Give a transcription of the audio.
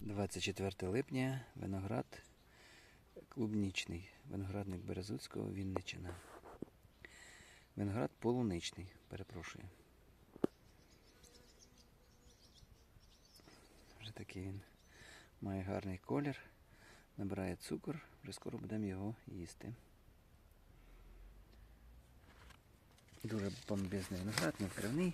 24 липня, виноград клубнічний, виноградник Березуцького, Вінничина. Виноград полуничний, перепрошую. Вже такий він має гарний колір, набирає цукор, вже скоро будемо його їсти. Дуже бомбезний виноград, не вкривний.